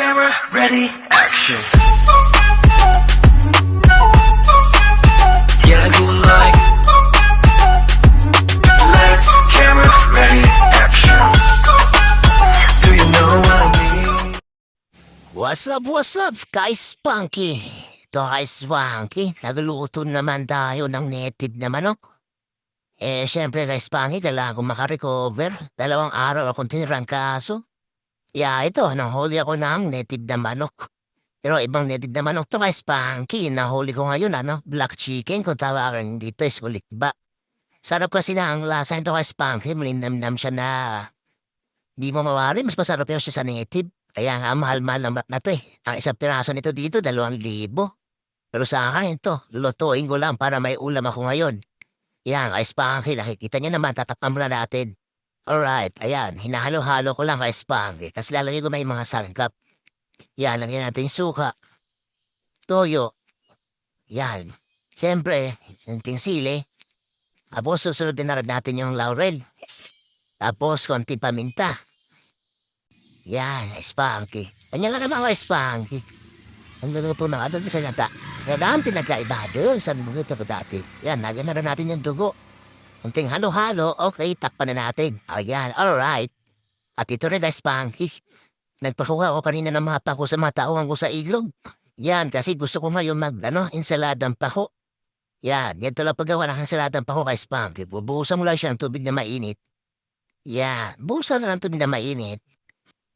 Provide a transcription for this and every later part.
camera, ready, action. Yeah, I do it like. Camera, ready, action. Do you know what I? What's up, what's up, guys Spunky? Ito guys Spunky, nagluluto naman tayo ng native na manok. Eh, syempre guys Spunky, kailangan ko makarecover. Dalawang araw akong tinirang kaso. Yeah, ito, nahuli ako ng native na manok. Pero ibang native na manok to guys Spunky, nahuli ko ngayon ano, black chicken kung tawagan dito is ba. Sarap kasi na ang lasa nito guys Spunky, malinamnam siya na Di mo mawari, mas masarap yun siya sa native. Kaya nga, mahal-mahal naman na to eh. Ang isang piraso nito dito, dalawang libo. Pero sa akin ito, lutuin ko lang para may ulam ako ngayon. Yan, kay Spanky, nakikita niya naman, tatakpan muna natin. Alright, ayan, hinahalo-halo ko lang kay Spanky. Tapos lalagay ko may mga sangkap. Yan, lagyan natin yung suka. Toyo. Yan. Siyempre, yung sili. Tapos susunod din na natin yung laurel. Tapos konti paminta. Yan, Spanky. Kanya lang naman ako, Spanky. Ang luto na ano sa nata. Kaya ang pinagkaiba doon sa mga dati. Yan, lagyan na natin yung dugo. Kunting halo-halo, okay, takpan na natin. Ayan, alright. At ito rin, Spanky. Nagpakuha ako kanina ng mga pako sa mga tauhan ko sa ilog. Yan, kasi gusto ko ngayon mag, ano, ensaladang pako. Yan, ganito lang paggawa ng ensaladang pako kay Spanky. Bubuhusan mo lang siya ng tubig na mainit. Yan, buhusan na ng tubig na mainit.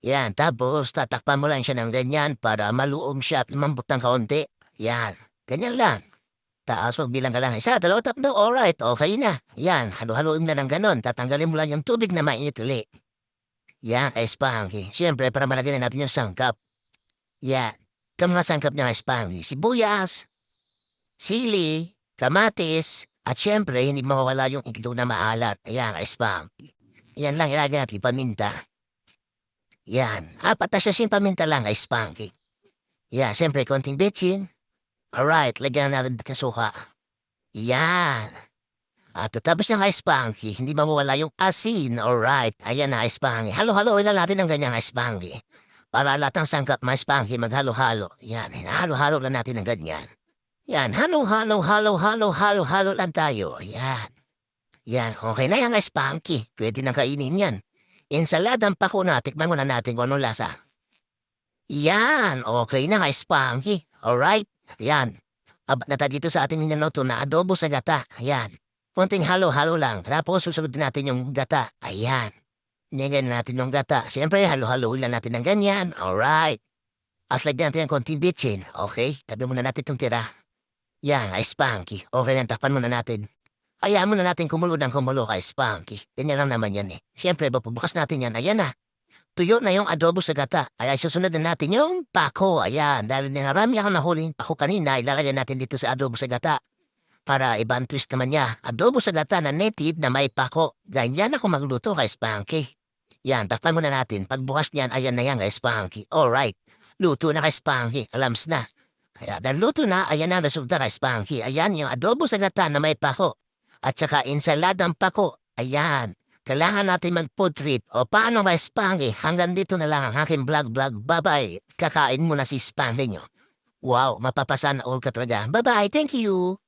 Yan, tapos tatakpan mo lang siya ng ganyan para maluom siya at lumambot ng kaunti. Yan, ganyan lang. Taas magbilang ka lang. Isa, dalawa, tatlo, alright, okay na. Yan, halo-haloin na ng ganon. Tatanggalin mo lang yung tubig na mainit uli. Yan, Spanky. Siyempre, para malagyan na natin yung sangkap. Yan, ito mga sangkap niya kay Spanky. Sibuyas, sili, kamatis, at siyempre, hindi mawawala yung itlog na maalat. Ayan, Spanky. Yan lang, ilagay natin paminta. Yan. Apat na siya paminta lang Spanky. Yan. Siyempre, konting bitchin. Alright. Lagyan na natin ng suka. Yan. At tapos niya kay Spanky, hindi mawawala yung asin. Alright. Ayan na, Spanky. Halo-halo na natin ng ganyang Spanky. Para lahat ng sangkap, may Spanky, maghalo-halo. Yan. Halo-halo lang natin ng ganyan. Yan. Halo-halo, halo-halo, halo-halo lang tayo. Yan. Yan. Okay na yan, Spanky. Pwede na kainin yan. Ensaladang pako na, tikman muna natin kung anong lasa. Yan, okay na kay Spanky. Alright, yan. Abat na dito sa ating minanoto na adobo sa gata. Ayan. Kunting halo-halo lang. Tapos susunod natin yung gata. Ayan. Nigyan natin yung gata. Siyempre, halo-halo lang natin ng ganyan. Alright. As lagyan natin yung konting bitchin. Okay, tabi muna natin itong tira. Yan, ay Spanky. Okay na, takpan muna natin. Hayaan muna natin kumulo ng kumulo kay Spunky. Ganyan lang naman yan eh. Siyempre, bukas natin yan. Ayan na. Tuyo na yung adobo sa gata. Ay, susunod na natin yung pako. Ayan. Dahil narami ako nahuling pako kanina, ilalagay natin dito sa adobo sa gata. Para ibang twist naman niya. Adobo sa gata na native na may pako. Ganyan ako magluto kay Spunky. Yan, takpan muna natin. Pagbukas niyan, ayan na yan kay Spunky. Alright. Luto na kay Spunky. Alams na. Kaya dahil luto na, ayan na resulta kay Spunky. Ayan yung adobo sa gata na may pako at saka ensaladang pako. Ayan. Kailangan natin mag-food trip. O paano ba Spangy? Hanggang dito na lang ang aking vlog-vlog. Bye-bye. Kakain mo na si Spangy nyo. Wow, mapapasan all ka talaga. Bye-bye. Thank you.